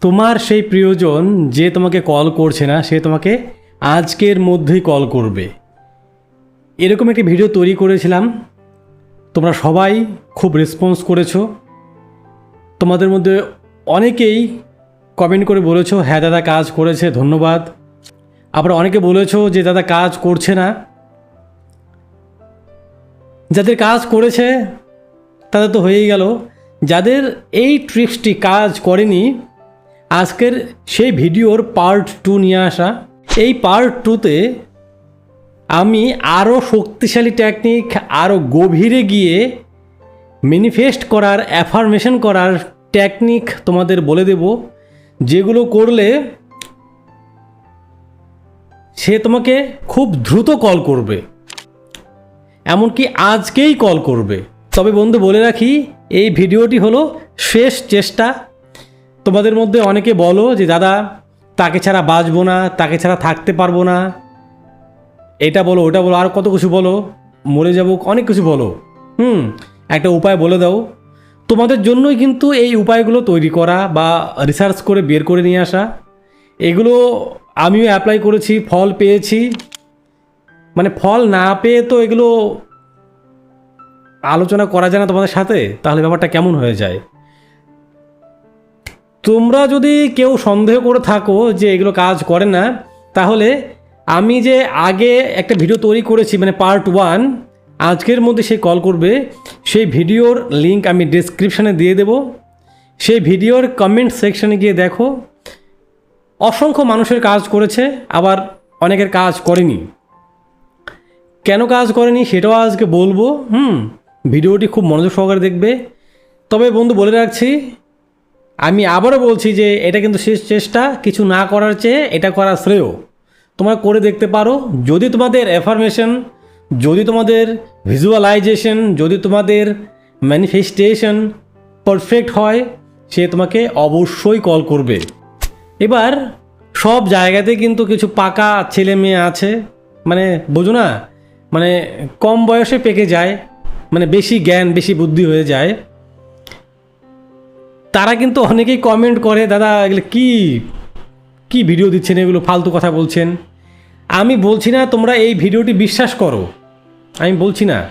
তোমার সেই প্রিয়জন যে তোমাকে কল করছে না, সে তোমাকে আজকের মধ্যেই কল করবে। এরকম একটি ভিডিও তৈরি করেছিলাম। তোমরা সবাই খুব রেসপন্স করেছ। তোমাদের মধ্যে অনেকেই কমেন্ট করে বলেছ হ্যাঁ দাদা, কাজ করেছে, ধন্যবাদ। আবার অনেকে বলেছ যে, দাদা, কাজ করছে না। যাদের কাজ করেছে, তাদের তো হয়েই গেল। যাদের এই ট্রিক্সটি কাজ করেনি আজকের সেই ভিডিওর পার্ট টু নিয়ে আসা। এই পার্ট টুতে আমি আরও শক্তিশালী টেকনিক আরও গভীরে গিয়ে ম্যানিফেস্ট করার অ্যাফার্মেশন করার টেকনিক তোমাদের বলে দেব, যেগুলো করলে সে তোমাকে খুব দ্রুত কল করবে। এমনকি আজকেই কল করবে। তবে বন্ধু, বলে রাখি, এই ভিডিওটি হলো শেষ চেষ্টা। তোমাদের মধ্যে অনেকে বলো যে, দাদা, তাকে ছাড়া বাঁচবো না, তাকে ছাড়া থাকতে পারব না। এটা বলো, ওটা বলো, আর কত কিছু বলো, মরে যাব, অনেক কিছু বলো। হুম, একটা উপায় বলে দাও। তোমাদের জন্যই কিন্তু এই উপায়গুলো তৈরি করা বা রিসার্চ করে বের করে নিয়ে আসা। এগুলো আমিও অ্যাপ্লাই করেছি, ফল পেয়েছি। মানে ফল না পেয়ে তো এগুলো আলোচনা করা যায় না তোমাদের সাথে? তাহলে ব্যাপারটা কেমন হয়ে যায়? তোমরা যদি কেউ সন্দেহ করে থাকো যে এগুলো কাজ করে না, তাহলে আমি যে আগে একটা ভিডিও তৈরি করেছি মানে পার্ট ওয়ান আজকের মধ্যে সে কল করবে। সেই ভিডিওর লিংক আমি ডিসক্রিপশানে দিয়ে দেব। সেই ভিডিওর কমেন্ট সেকশানে গিয়ে দেখো, অসংখ্য মানুষের কাজ করেছে, আবার অনেকের কাজ করেনি। কেন কাজ করেনি সেটাও আজকে বলব, হুম, ভিডিওটি খুব মনোযোগ সহকারে দেখবে। তবে বন্ধু বলে রাখছি আমি আবারও বলছি যে এটা কিন্তু শেষ চেষ্টা, কিছু না করার চেয়ে এটা করা শ্রেয়। তোমরা করে দেখতে পারো। যদি তোমাদের অ্যাফার্মেশন যদি তোমাদের ভিজুয়ালাইজেশন যদি তোমাদের ম্যানিফেস্টেশন পারফেক্ট হয়, সে তোমাকে অবশ্যই কল করবে। এবার, সব জায়গাতে কিন্তু কিছু পাকা ছেলে মেয়ে আছে। মানে বোঝো না? মানে কম বয়সে পেকে যায়। মানে বেশি জ্ঞান, বেশি বুদ্ধি হয়ে যায়। তারা কিন্তু অনেকেই কমেন্ট করে, দাদা, এগুলো কি কি ভিডিও দিচ্ছেন? এগুলো ফালতু কথা বলছেন। আমি বলছি না, তোমরা এই ভিডিওটি বিশ্বাস করো। আমি বলছি না।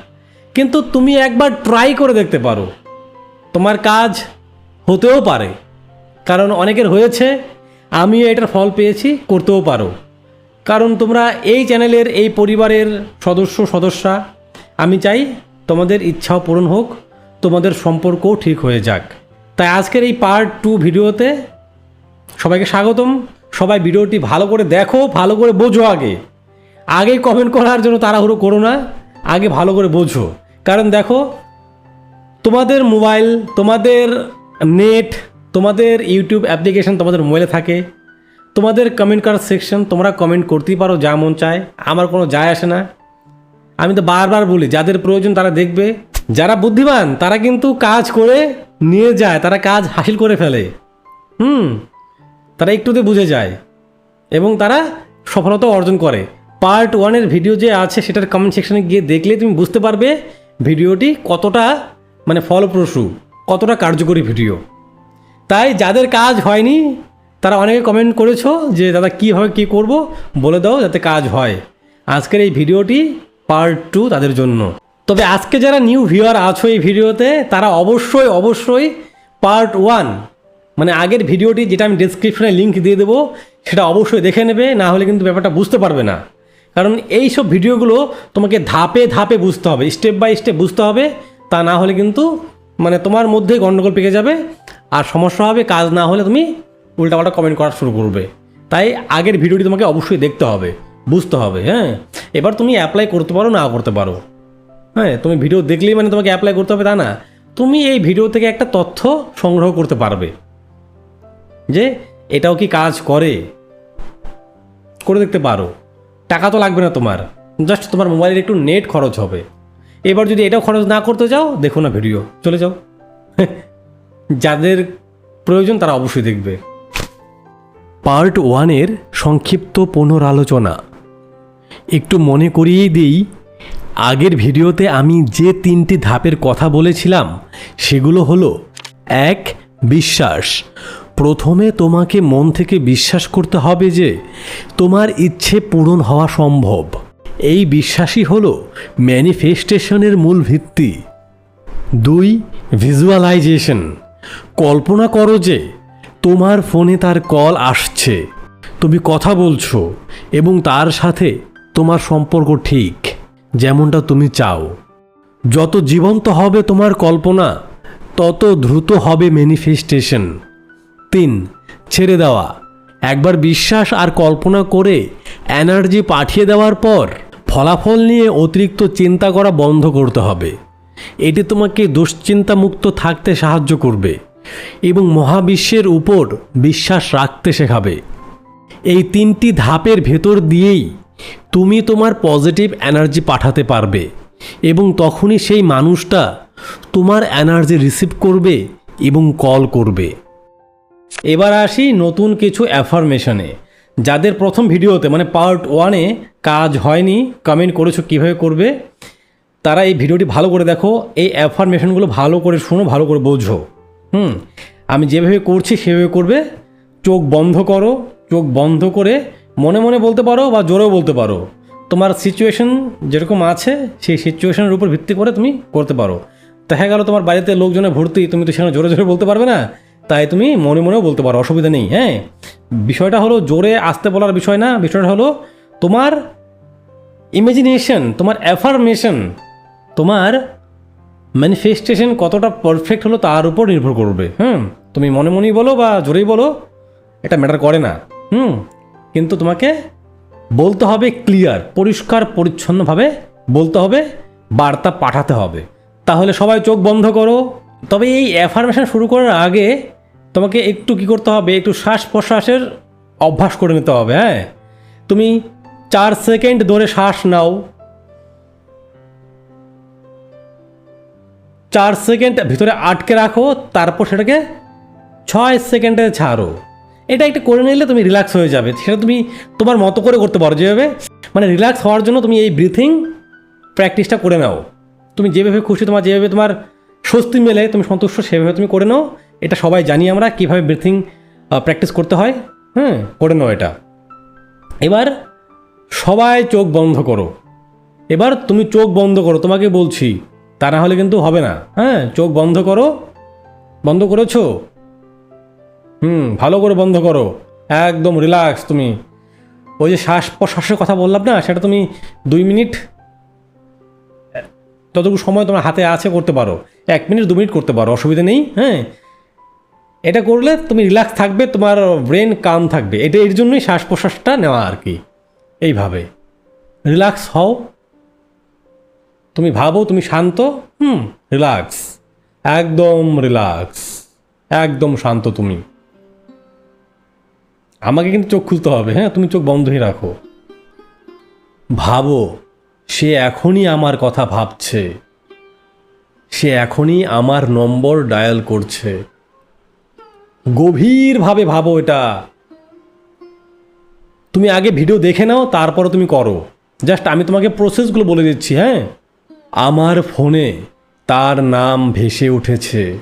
কিন্তু তুমি একবার ট্রাই করে দেখতে পারো। তোমার কাজ হতেও পারে। কারণ অনেকের হয়েছে, আমিও এটার ফল পেয়েছি, করতেও পারো। কারণ তোমরা এই চ্যানেলের, এই পরিবারের সদস্য, সদস্যা। আমি চাই তোমাদের ইচ্ছাও পূরণ হোক, তোমাদের সম্পর্কও ঠিক হয়ে যাক। তাই আজকের এই পার্ট টু ভিডিওতে সবাইকে স্বাগতম। সবাই ভিডিওটি ভালো করে দেখো, ভালো করে বোঝো আগে। আগে কমেন্ট করার জন্য তাড়াহুড়ো করো না, আগে ভালো করে বোঝো। কারণ দেখো, তোমাদের মোবাইল তোমাদের নেট তোমাদের ইউটিউব অ্যাপ্লিকেশন তোমাদের মোবাইলে থাকে। তোমাদের কমেন্ট করার সেকশন তোমরা কমেন্ট করতেই পারো যা মন চায়। আমার কোনো যায় আসে না। আমি তো বারবার বলি, যাদের প্রয়োজন তারা দেখবে। যারা বুদ্ধিমান, তারা কিন্তু কাজ করে নিয়ে যায়, তারা কাজ হাসিল করে ফেলে। হুম, তারা একটুতে বুঝে যায় এবং তারা সফলতা অর্জন করে। পার্ট ওয়ানের ভিডিও যে আছে, সেটার কমেন্ট সেকশনে গিয়ে দেখলে তুমি বুঝতে পারবে ভিডিওটি কতটা মানে ফলপ্রসূ, কতটা কার্যকরী ভিডিও তাই যাদের কাজ হয়নি, তারা অনেকে কমেন্ট করেছ যে, দাদা, কীভাবে কী করব? বলে দাও যাতে কাজ হয়। আজকের এই ভিডিওটি পার্ট টু তাদের জন্য। তবে আজকে যারা নিউ ভিউয়ার আছো এই ভিডিওতে, তারা অবশ্যই অবশ্যই পার্ট ওয়ান মানে আগের ভিডিওটি যেটা আমি ডিসক্রিপশনে লিঙ্ক দিয়ে দেবো, সেটা অবশ্যই দেখে নেবে, না হলে কিন্তু ব্যাপারটা বুঝতে পারবে না। কারণ এই সব ভিডিওগুলো তোমাকে ধাপে ধাপে বুঝতে হবে স্টেপ বাই স্টেপ বুঝতে হবে, তা না হলে কিন্তু মানে তোমার মধ্যে গণ্ডগোল পেকে যাবে। আর সমস্যা হবে, কাজ না হলে তুমি উল্টাপাল্টা কমেন্ট করা শুরু করবে। তাই আগের ভিডিওটি তোমাকে অবশ্যই দেখতে হবে, বুঝতে হবে হ্যাঁ? এবার তুমি অ্যাপ্লাই করতে পারো, না করতে পারো। হ্যাঁ তুমি ভিডিও দেখলেই মানে তোমাকে অ্যাপ্লাই করতে হবে, তা না। তুমি এই ভিডিও থেকে একটা তথ্য সংগ্রহ করতে পারবে। যে এটাও কি কাজ করে? করে দেখতে পারো। টাকা তো লাগবে না তোমার। জাস্ট তোমার মোবাইলের একটু নেট খরচ হবে। এবার যদি এটাও খরচ না করতে যাও, দেখো না ভিডিও চলে যাও। যাদের প্রয়োজন তারা অবশ্যই দেখবে। পার্ট ওয়ানের সংক্ষিপ্ত পুনরালোচনা। একটু মনে করিয়েই দিই আগের ভিডিওতে আমি যে তিনটি ধাপের কথা বলেছিলাম, সেগুলো হলো, এক, বিশ্বাস। প্রথমে তোমাকে মন থেকে বিশ্বাস করতে হবে যে, তোমার ইচ্ছে পূরণ হওয়া সম্ভব। এই বিশ্বাসই হলো ম্যানিফেস্টেশনের মূল ভিত্তি। দুই ভিজুয়ালাইজেশন কল্পনা করো যে, তোমার ফোনে তার কল আসছে। তুমি কথা বলছো এবং তার সাথে তোমার সম্পর্ক ঠিক। যেমনটা তুমি চাও। যত জীবন্ত হবে তোমার কল্পনা, তত দ্রুত হবে ম্যানিফেস্টেশন তিন, ছেড়ে দেওয়া। একবার বিশ্বাস আর কল্পনা করে এনার্জি পাঠিয়ে দেওয়ার পর ফলাফল নিয়ে অতিরিক্ত চিন্তা করা বন্ধ করতে হবে। এটি তোমাকে দুশ্চিন্তামুক্ত থাকতে সাহায্য করবে এবং মহাবিশ্বের উপর বিশ্বাস রাখতে শেখাবে। এই তিনটি ধাপের ভেতর দিয়েই তুমি তোমার পজিটিভ এনার্জি পাঠাতে পারবে এবং তখনই সেই মানুষটা তোমার এনার্জি রিসিভ করবে এবং কল করবে। এবার আসি নতুন কিছু অ্যাফার্মেশনে যাদের প্রথম ভিডিওতে মানে পার্ট ওয়ানে কাজ হয়নি কমেন্ট করেছ কীভাবে করবে, তারা এই ভিডিওটি ভালো করে দেখো, এই অ্যাফার্মেশনগুলো ভালো করে শোনো, ভালো করে বোঝো। হুম? আমি যেভাবে করছি সেভাবে করবে। চোখ বন্ধ করো, চোখ বন্ধ করে মনে মনে বলতে পারো বা জোরেও বলতে পারো। তোমার সিচুয়েশন যেরকম আছে, সেই সিচুয়েশনের উপর ভিত্তি করে তুমি করতে পারো। দেখা গেল তোমার বাড়িতে লোকজনে ভর্তি, তুমি তো সেখানে জোরে জোরে বলতে পারবে না। তাই তুমি মনে মনেও বলতে পারো, অসুবিধা নেই হ্যাঁ? বিষয়টা হলো জোরে আসতে বলার বিষয় না, বিষয়টা হলো তোমার ইমাজিনেশন তোমার অ্যাফার্মেশন তোমার ম্যানিফেস্টেশন কতটা পারফেক্ট হলো তার উপর নির্ভর করবে, হুম? তুমি মনে মনেই বলো বা জোরেই বলো, এটা ম্যাটার করে না, হুম? কিন্তু তোমাকে বলতে হবে ক্লিয়ার পরিষ্কার, পরিচ্ছন্নভাবে বলতে হবে, বার্তা পাঠাতে হবে। তাহলে সবাই চোখ বন্ধ করো। তবে এই অ্যাফার্মেশন শুরু করার আগে তোমাকে একটু কি করতে হবে, একটু শ্বাস প্রশ্বাসের অভ্যাস করে নিতে হবে হ্যাঁ? তুমি চার সেকেন্ড ধরে শ্বাস নাও। চার সেকেন্ড ভিতরে আটকে রাখো, তারপর সেটাকে ছয় সেকেন্ডে ছাড়ো। এটা একটা করে নিলে তুমি রিল্যাক্স হয়ে যাবে। সেটা তুমি তোমার মতো করে করতে পারো যেভাবে। মানে রিল্যাক্স হওয়ার জন্য তুমি এই ব্রিথিং প্র্যাকটিসটা করে নাও। তুমি যেভাবে খুশি তোমার, যেভাবে তোমার স্বস্তি মেলে, তুমি সন্তুষ্ট, সেভাবে তুমি করে নাও। এটা সবাই জানি আমরা কীভাবে ব্রিথিং প্র্যাকটিস করতে হয়। হ্যাঁ করে নাও এটা। এবার সবাই চোখ বন্ধ করো। এবার তুমি চোখ বন্ধ করো, তোমাকে বলছি। তা না হলে কিন্তু হবে না। হ্যাঁ চোখ বন্ধ করো। বন্ধ করেছ? হুম, ভালো করে বন্ধ করো। একদম রিল্যাক্স তুমি। ওই যে শ্বাস প্রশ্বাসের কথা বললাম না, সেটা তুমি দুই মিনিট, ততটুকু সময় তোমার হাতে আছে করতে পারো। এক মিনিট, দু মিনিট করতে পারো, অসুবিধা নেই হ্যাঁ? এটা করলে তুমি রিল্যাক্স থাকবে, তোমার ব্রেন কাম থাকবে। এটা এর জন্যই শ্বাস প্রশ্বাসটা নেওয়া আর কি, এইভাবে। রিল্যাক্স হও। তুমি ভাবো, তুমি শান্ত, হুম রিল্যাক্স একদম রিল্যাক্স একদম শান্ত তুমি। আমাকে কিন্তু চোখ খুলতে হবে হ্যাঁ? তুমি চোখ বন্ধই রাখো। ভাবো, সে এখনই আমার কথা ভাবছে। সে এখনই আমার নম্বর ডায়াল করছে। গভীরভাবে ভাবো এটা। তুমি আগে ভিডিও দেখে নাও, তারপরে তুমি করো। জাস্ট আমি তোমাকে প্রসেসগুলো বলে দিচ্ছি হ্যাঁ? আমার ফোনে তার নাম ভেসে উঠেছে।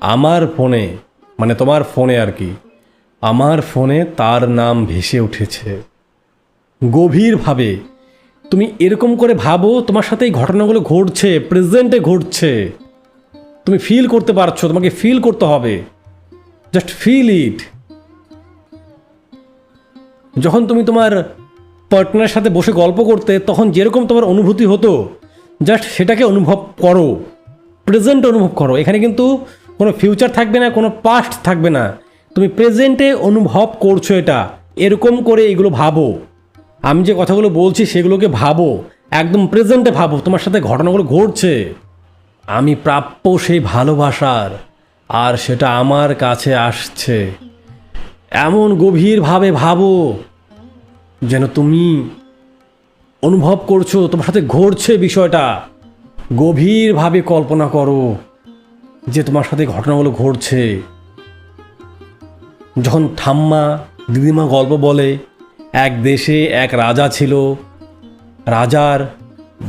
আমার ফোনে মানে তোমার ফোনে আর কি। আমার ফোনে তার নাম ভেসে উঠেছে। গভীরভাবে। তুমি এরকম করে ভাবো, তোমার সাথে এই ঘটনাগুলো ঘটছে, প্রেজেন্টে ঘটছে। তুমি ফিল করতে পারছ, তোমাকে ফিল করতে হবে। জাস্ট ফিল ইট যখন তুমি তোমার পার্টনারের সাথে বসে গল্প করতে, তখন যেরকম তোমার অনুভূতি হতো জাস্ট সেটাকে অনুভব করো। প্রেজেন্ট অনুভব করো। এখানে কিন্তু কোনো ফিউচার থাকবে না, কোনো পাস্ট থাকবে না। তুমি প্রেজেন্টে অনুভব করছ এটা। এরকম করে এগুলো ভাবো। আমি যে কথাগুলো বলছি সেগুলোকে ভাবো। একদম প্রেজেন্টে ভাবো। তোমার সাথে ঘটনাগুলো ঘটছে। আমি প্রাপ্য সেই ভালোবাসার, আর সেটা আমার কাছে আসছে। এমন গভীরভাবে ভাবো যেন তুমি অনুভব করছ তোমার সাথে ঘটছে বিষয়টা। গভীরভাবে কল্পনা করো যে তোমার সাথে ঘটনাগুলো ঘটছে। যখন ঠাম্মা দিদিমা গল্প বলে, এক দেশে এক রাজা ছিল। রাজার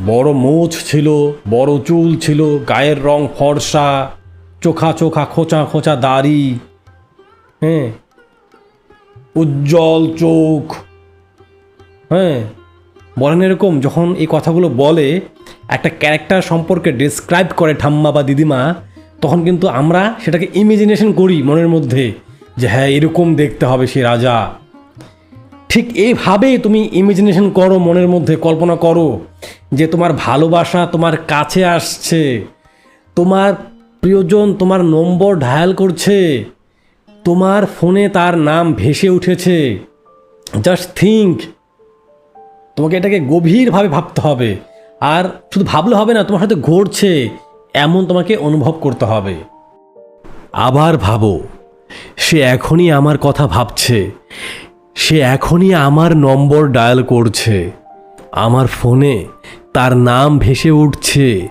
বড় মোচ ছিল, বড় চুল ছিল, গায়ের রং ফর্সা, চোখা চোখা খোঁচা খোঁচা দাড়ি হ্যাঁ উজ্জ্বল চোখ হ্যাঁ বলেন এরকম যখন এই কথাগুলো বলে, একটা ক্যারেক্টার সম্পর্কে ডিসক্রাইব করে ঠাম্মা বা দিদিমা, তখন কিন্তু আমরা সেটাকে ইমাজিনেশন করি মনের মধ্যে। যে হ্যাঁ এরকম দেখতে হবে সে রাজা। ঠিক এইভাবেই তুমি ইমাজিনেশন করো, মনের মধ্যে কল্পনা করো যে তোমার ভালোবাসা তোমার কাছে আসছে, তোমার প্রিয়জন তোমার নম্বর ডায়াল করছে, তোমার ফোনে তার নাম ভেসে উঠেছে। জাস্ট থিঙ্ক তোমাকে এটাকে গভীরভাবে ভাবতে হবে। আর শুধু ভাবলে হবে না, তোমার সাথে ঘটছে, এমন তোমাকে অনুভব করতে হবে। আবার ভাবো সে এখনই আমার কথা ভাবছে। সে এখনই আমার নম্বর ডায়াল করছে। আমার ফোনে তার নাম ভেসে উঠছে।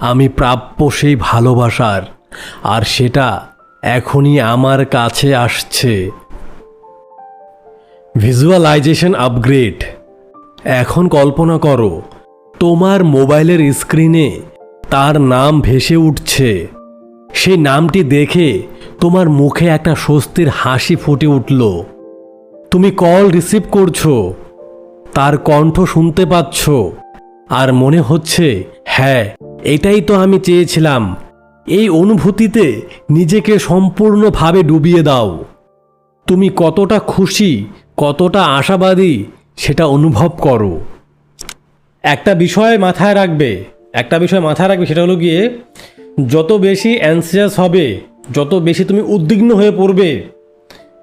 আমি প্রাপ্য সেই ভালোবাসার, আর সেটা এখনই আমার কাছে আসছে। Visualisation upgrade. এখন কল্পনা করো, তোমার মোবাইলের স্ক্রিনে তার নাম ভেসে উঠছে। সেই নামটি দেখে তোমার মুখে একটা স্বস্তির হাসি ফুটে উঠল। তুমি কল রিসিভ করছ। তার কণ্ঠ শুনতে পাচ্ছ। আর মনে হচ্ছে হ্যাঁ এটাই তো আমি চেয়েছিলাম। এই অনুভূতিতে নিজেকে সম্পূর্ণভাবে ডুবিয়ে দাও। তুমি কতটা খুশি, কতটা আশাবাদী, সেটা অনুভব করো। একটা বিষয় মাথায় রাখবে। একটা বিষয় মাথায় রাখবে, সেটা হলো গিয়ে, যত বেশি অ্যানসিয়াস হবে যত বেশি তুমি উদ্বিগ্ন হয়ে পড়বে,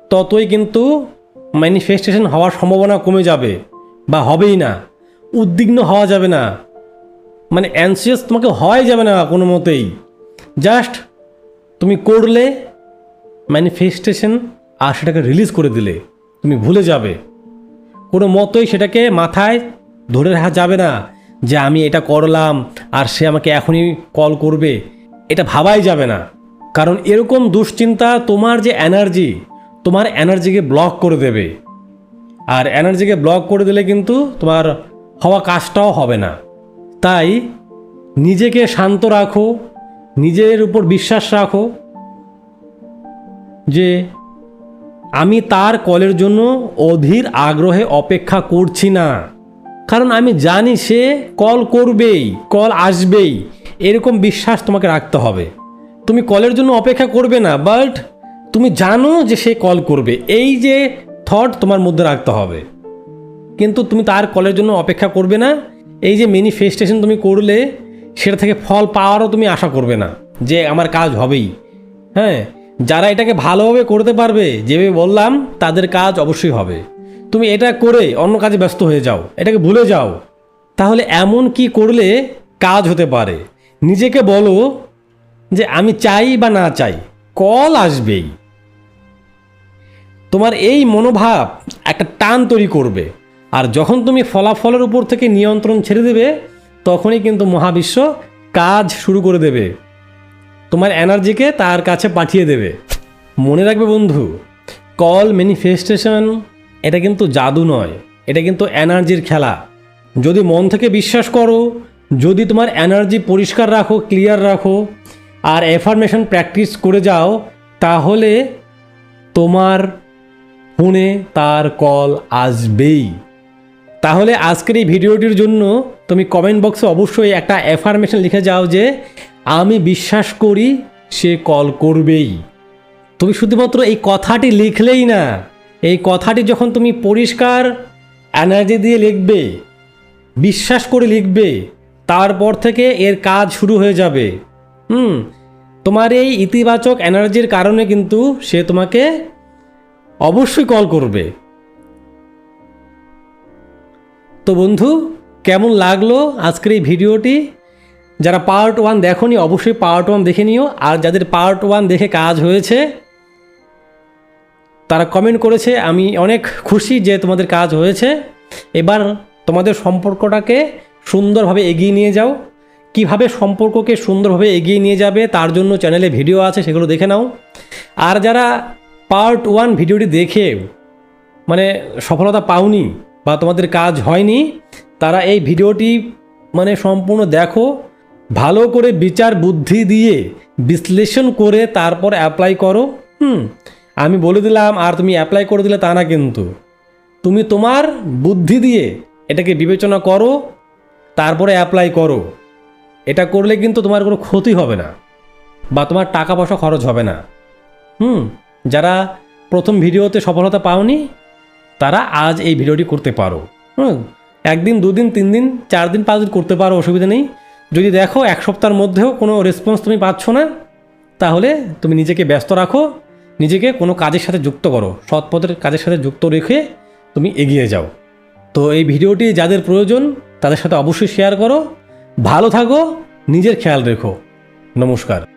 ততই কিন্তু ম্যানিফেস্টেশন হওয়ার সম্ভাবনা কমে যাবে, বা হবেই না। উদ্বিগ্ন হওয়া যাবে না। মানে অ্যানসিয়াস তোমাকে হওয়াই যাবে না কোনো মতেই। জাস্ট তুমি করলে ম্যানিফেস্টেশন আর সেটাকে রিলিজ করে দিলে, তুমি ভুলে যাবে। কোনো মতোই সেটাকে মাথায় ধরে রাখা যাবে না যে আমি এটা করলাম আর সে আমাকে এখনই কল করবে। এটা ভাবাই যাবে না। কারণ এরকম দুশ্চিন্তা তোমার যে এনার্জি তোমার এনার্জিকে ব্লক করে দেবে। আর এনার্জিকে ব্লক করে দিলে কিন্তু তোমার হওয়া কাজটাও হবে না। তাই নিজেকে শান্ত রাখো, নিজের উপর বিশ্বাস রাখো যে আমি তার কলের জন্য অধীর আগ্রহে অপেক্ষা করছি না। কারণ আমি জানি সে কল করবেই, কল আসবেই, এরকম বিশ্বাস তোমাকে রাখতে হবে। তুমি কলের জন্য অপেক্ষা করবে না বাট তুমি জানো যে সে কল করবে। এই যে থট তোমার মধ্যে রাখতে হবে। কিন্তু তুমি তার কলের জন্য অপেক্ষা করবে না। এই যে ম্যানিফেস্টেশন তুমি করলে, সেটা থেকে ফল পাওয়ারও তুমি আশা করবে না যে আমার কাজ হবেই। হ্যাঁ যারা এটাকে ভালোভাবে করতে পারবে, যেভাবে বললাম, তাদের কাজ অবশ্যই হবে। তুমি এটা করে অন্য কাজে ব্যস্ত হয়ে যাও, এটাকে ভুলে যাও। তাহলে এমন কি করলে কাজ হতে পারে? নিজেকে বলো যে আমি চাই বা না চাই, কল আসবেই। তোমার এই মনোভাব একটা টান তৈরি করবে। আর যখন তুমি ফলাফলের উপর থেকে নিয়ন্ত্রণ ছেড়ে দেবে, তখনই কিন্তু মহাবিশ্ব কাজ শুরু করে দেবে। তোমার এনার্জিকে তার কাছে পাঠিয়ে দেবে। মনে রাখবে বন্ধু, কল ম্যানিফেস্টেশন এটা কিন্তু জাদু নয়, এটা কিন্তু এনার্জির খেলা। যদি মন থেকে বিশ্বাস করো, যদি তোমার এনার্জি পরিষ্কার রাখো ক্লিয়ার রাখো আর এফার্মেশন প্র্যাকটিস করে যাও, তাহলে তোমার ফোনে তার কল আসবেই। তাহলে আজকের এই ভিডিওটির জন্য তুমি কমেন্ট বক্সে অবশ্যই একটা অ্যাফার্মেশন লিখে যাও যে, আমি বিশ্বাস করি সে কল করবেই। তুমি শুধুমাত্র এই কথাটি লিখলেই না, এই কথাটি যখন তুমি পরিষ্কার এনার্জি দিয়ে লিখবে, বিশ্বাস করে লিখবে, তারপর থেকে এর কাজ শুরু হয়ে যাবে। হুম তোমার এই ইতিবাচক এনার্জির কারণে কিন্তু সে তোমাকে অবশ্যই কল করবে। তো বন্ধু, কেমন লাগল আজকের এই ভিডিওটি? যারা পার্ট ওয়ান দেখনি, অবশ্যই পার্ট ওয়ান দেখে নিও। আর যাদের পার্ট ওয়ান দেখে কাজ হয়েছে, তারা কমেন্ট করেছে, আমি অনেক খুশি যে তোমাদের কাজ হয়েছে। এবার তোমাদের সম্পর্কটাকে সুন্দরভাবে এগিয়ে নিয়ে যাও। কীভাবে সম্পর্ককে সুন্দরভাবে এগিয়ে নিয়ে যাবে তার জন্য চ্যানেলে ভিডিও আছে, সেগুলো দেখে নাও। আর যারা পার্ট ওয়ান ভিডিওটি দেখে মানে সফলতা পাওনি বা তোমাদের কাজ হয়নি, তারা এই ভিডিওটি মানে সম্পূর্ণ দেখো। ভালো করে বিচার বুদ্ধি দিয়ে বিশ্লেষণ করে তারপর অ্যাপ্লাই করো। হুম, আমি বলে দিলাম, আর তুমি অ্যাপ্লাই করে দিলে তা না কিন্তু। তুমি তোমার বুদ্ধি দিয়ে এটাকে বিবেচনা করো, তারপরে অ্যাপ্লাই করো। এটা করলে কিন্তু তোমার কোনো ক্ষতি হবে না বা তোমার টাকা পয়সা খরচ হবে না। হুম, যারা প্রথম ভিডিওতে সফলতা পাওনি, তারা আজ এই ভিডিওটি করতে পারো। হুম, একদিন, দুদিন তিন দিন চার দিন পাঁচ দিন করতে পারো, অসুবিধা নেই। যদি দেখো এক সপ্তাহের মধ্যেও কোনো রেসপন্স তুমি পাচ্ছ না, তাহলে তুমি নিজেকে ব্যস্ত রাখো, নিজেকে কোনো কাজের সাথে যুক্ত করো, সৎ পথের কাজের সাথে যুক্ত রেখে তুমি এগিয়ে যাও। তো এই ভিডিওটি যাদের প্রয়োজন, তাদের সাথে অবশ্যই শেয়ার করো। ভালো থাকো নিজের খেয়াল রেখো। নমস্কার।